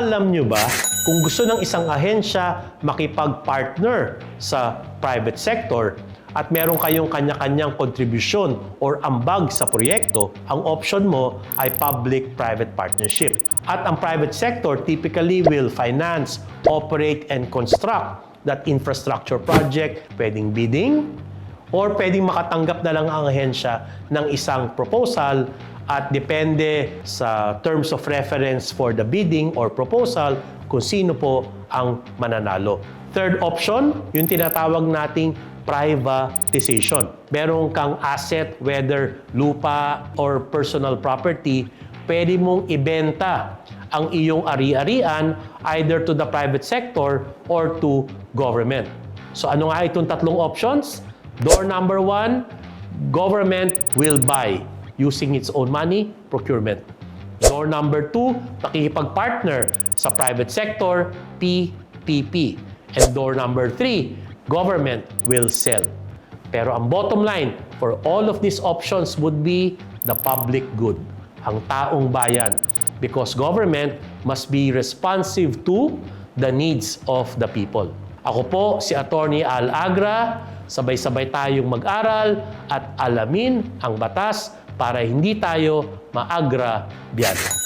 Alam nyo ba, kung gusto ng isang ahensya makipag-partner sa private sector at meron kayong kanya-kanyang kontribusyon or ambag sa proyekto, ang option mo ay public-private partnership. At ang private sector typically will finance, operate, and construct that infrastructure project, pwedeng bidding, or pwedeng makatanggap na lang ang ahensya ng isang proposal at depende sa terms of reference for the bidding or proposal kung sino po ang mananalo. Third option, yung tinatawag nating privatization. Meron kang asset, whether lupa or personal property, pwede mong ibenta ang iyong ari-arian either to the private sector or to government. So ano nga itong tatlong options? Door number one, government will buy using its own money, procurement. Door number two, pakikipag-partner sa private sector, PPP. And door number three, government will sell. Pero ang bottom line for all of these options would be the public good, ang taong bayan. Because government must be responsive to the needs of the people. Ako po si Attorney Al Agra, sabay-sabay tayong mag-aral at alamin ang batas para hindi tayo maagra biyan.